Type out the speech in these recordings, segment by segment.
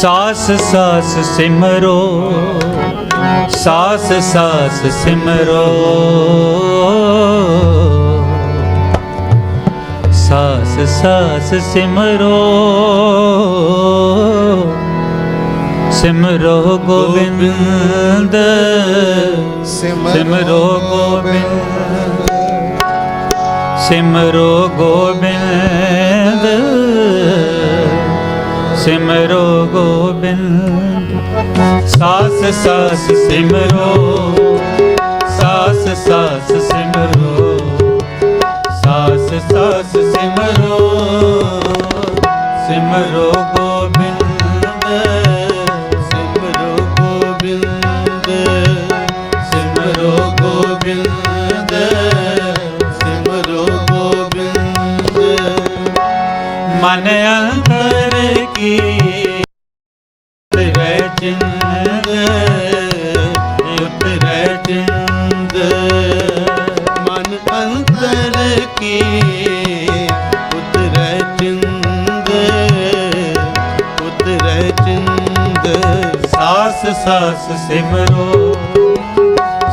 ਸਾਸ ਸਾਸ ਸਿਮਰੋ। ਸਾਸ ਸਾਸ ਸਿਮਰੋ। ਸਾਸ ਸਾਸ ਸਿਮਰੋ। ਸਿਮਰੋ ਗੋਬਿੰਦ। ਸਿਮਰੋ ਗੋਬਿੰਦ। ਸਿਮਰੋ ਗੋਬਿੰਦ। ਸਿਮਰੋ ਗੋਬਿੰਦ, ਸਾਸ ਸਾਸ ਸਿਮਰੋ, ਸਾਸ ਸਾਸ ਸਿਮਰੋ, ਸਾਸ ਸਾਸ ਸਿਮਰੋ ਸਿਮਰੋ ਗੋਬਿੰਦ ਸਿਮਰੋ ਗੋਬਿੰਦ ਕੀ ਉਤਰੈ ਚਿੰਦ ਉਤਰੈ ਚਿੰਦ। ਮਨ ਅੰਤਰ ਕੀ ਉਤਰੈ ਚਿੰਦ ਉਤਰੈ ਚਿੰਦ। ਸਾਸ ਸਾਸ ਸਿਮਰੋ,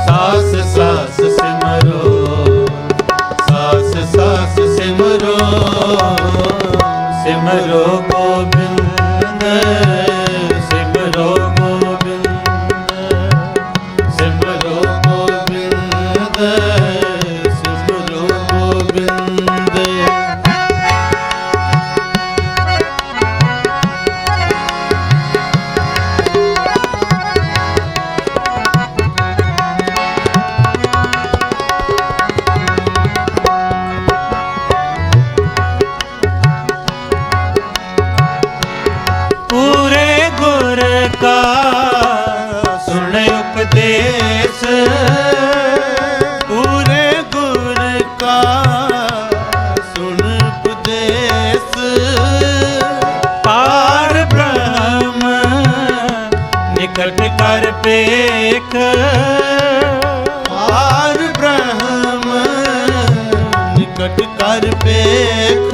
ਸਾਸ ਸਾਸ ਸਿਮਰੋ, ਸਾਸ ਸਾਸ ਸਿਮਰੋ ਸਿਮਰੋ ਨਿਕਟ ਕਰ ਪੇਖ ਪਾਰ ਬ੍ਰਹਮ ਨਿਕਟ ਕਰ ਪੇਖ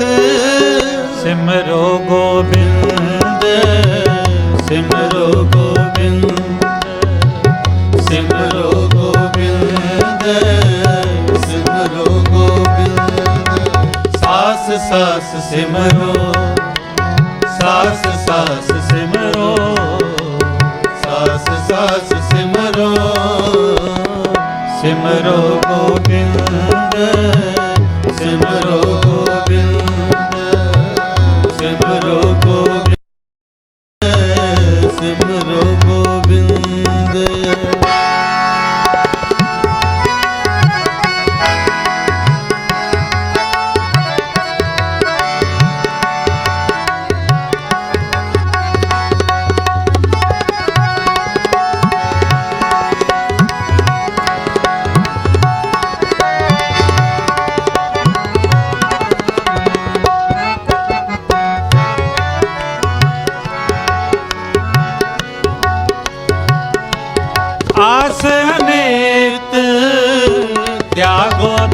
ਸਿਮਰੋ ਗੋਬਿੰਦ ਸਿਮਰੋ ਗੋਬਿੰਦ ਸਿਮਰੋ ਗੋਬਿੰਦ ਸਿਮਰੋ ਗੋਬਿੰਦ। ਸਾਸ ਸਾਸ ਸਿਮਰੋ ਸਾਸ ਸਾਸ ਸਿਮਰੋ। ਸਿਮਰੋ ਸਿਮਰੋ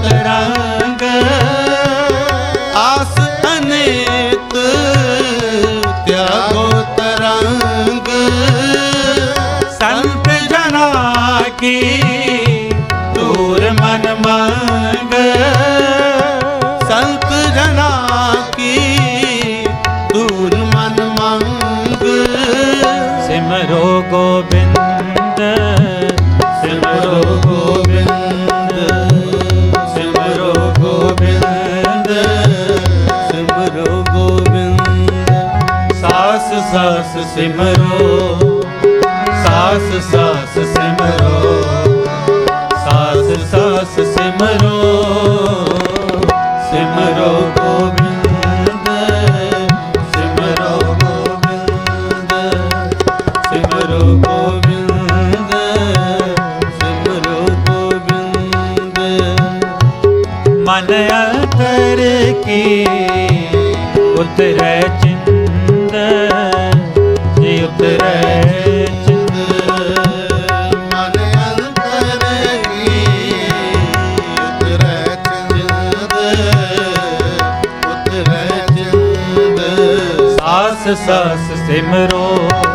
ਤਿਆਗੋ ਤਰੰਗ ਆਸ ਅਨੇਕ ਤਿਆਗੋ ਤਰੰਗ। ਸੰਤ ਜਨਾ ਕੀ ਦੂਰ ਮਨ ਮੰਗ। ਸਿਮਰੋ ਸਾਸ ਸਾਸ ਸਿਮਰੋ ਸਾਸ ਸਾਸ ਸਿਮਰੋ ਸਿਮਰੋ ਗੋਬਿੰਦ ਸਾਸ ਸਿਮਰੋ।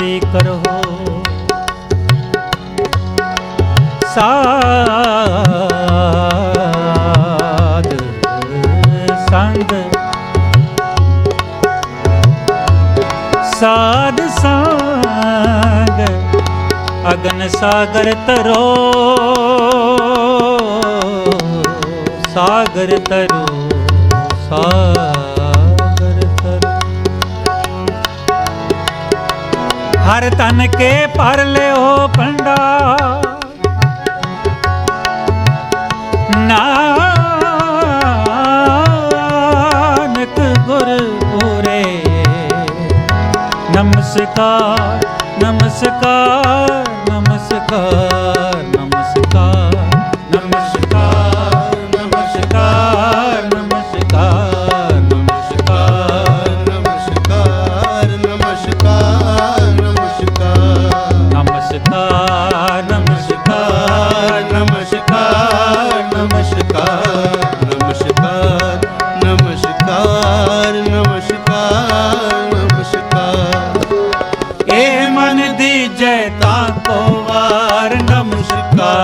ਬੇਨਤੀ ਕਰੋ। ਸਾਧ ਸੰਗ। ਸਾਧ ਸੰਗ ਅਗਨ ਸਾਗਰ ਤਰੋ ਸਾਗਰ ਤਰੋ ਸਾਗਰ ਹਰ ਤਨ ਕੇ ਭਰ ਲਿਓ ਪੰਡਾ। ਨਾਨਕ ਗੁਰ ਪੂਰੇ ਨਮਸਕਾਰ ਨਮਸਕਾਰ ਨਮਸਕਾਰ।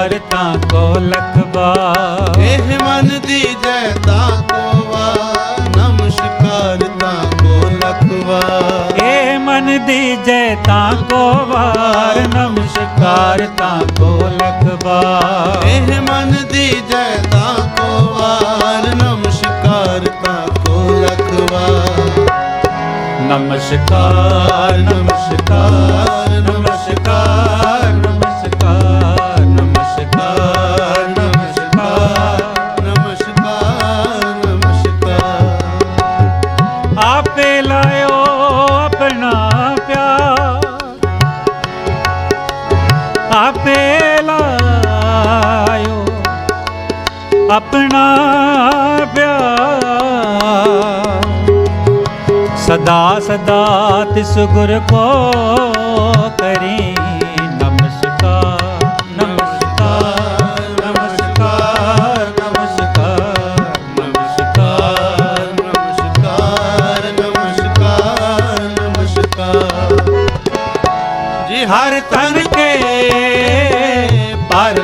ਤਾਂ ਕੋ ਲਖ ਬਾਰ ਇਹ ਮਨ ਦੀ ਜੈ ਤਾ ਕੋ ਵਾ ਨਮਸਕਾਰ ਤਾ ਕੋ ਲਖਵਾ। ਇਹ ਮਨ ਦੀ ਜੈ ਤਾਂ ਕੋ ਵਾਰ ਨਮਸਕਾਰ ਤਾਂ ਕੋ ਲਖ ਬਾਰ ਇਹ ਮਨ ਦੀ ਜੈ ਤਾ ਕੋ ਵਾਰ ਨਮਸਕਾਰ ਤਾ ਕੋ ਲਖਵਾ। ਨਮਸਕਾਰ ਨਮਸਕਾਰ ਨਮਸਕਾਰ। ਆਪੇ ਲਾਇਓ ਆਪਣਾ ਪਿਆਰ। ਆਪੇ ਲਾਇਓ ਆਪਣਾ ਪਿਆਰ। ਸਦਾ ਸਦਾ ਤਿਸ ਗੁਰ ਕੋ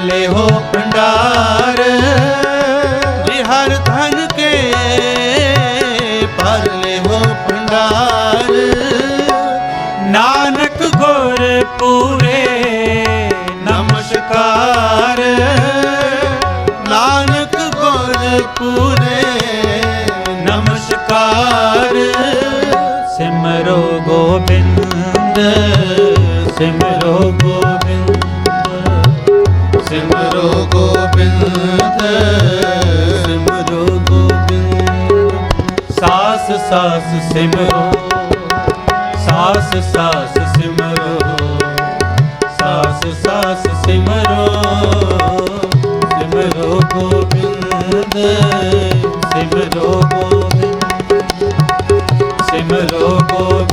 ਪਰ ਹੋ ਭੰਡਾਰ। ਜੀ ਹਰ ਧਨ ਕੇ ਭਰ ਲੈ ਹੋ ਭੰਡਾਰ। ਨਾਨਕ ਗੁਰ ਪੂਰੇ ਨਮਸਕਾਰ। ਨਾਨਕ ਗੁਰ ਪੂਰੇ ਨਮਸਕਾਰ। ਸਿਮਰੋ ਗੋਬਿੰਦ। ਸਾਸ ਸਾਸ ਸਿਮਰੋ, ਸਾਸ ਸਾਸ ਸਿਮਰੋ, ਸਾਸ ਸਾਸ ਸਿਮਰੋ ਸਿਮਰੋ ਗੋਬਿੰਦ ਸਿਮਰੋ ਗੋਬਿੰਦ ਸਿਮਰੋ ਗੋਬਿੰਦ।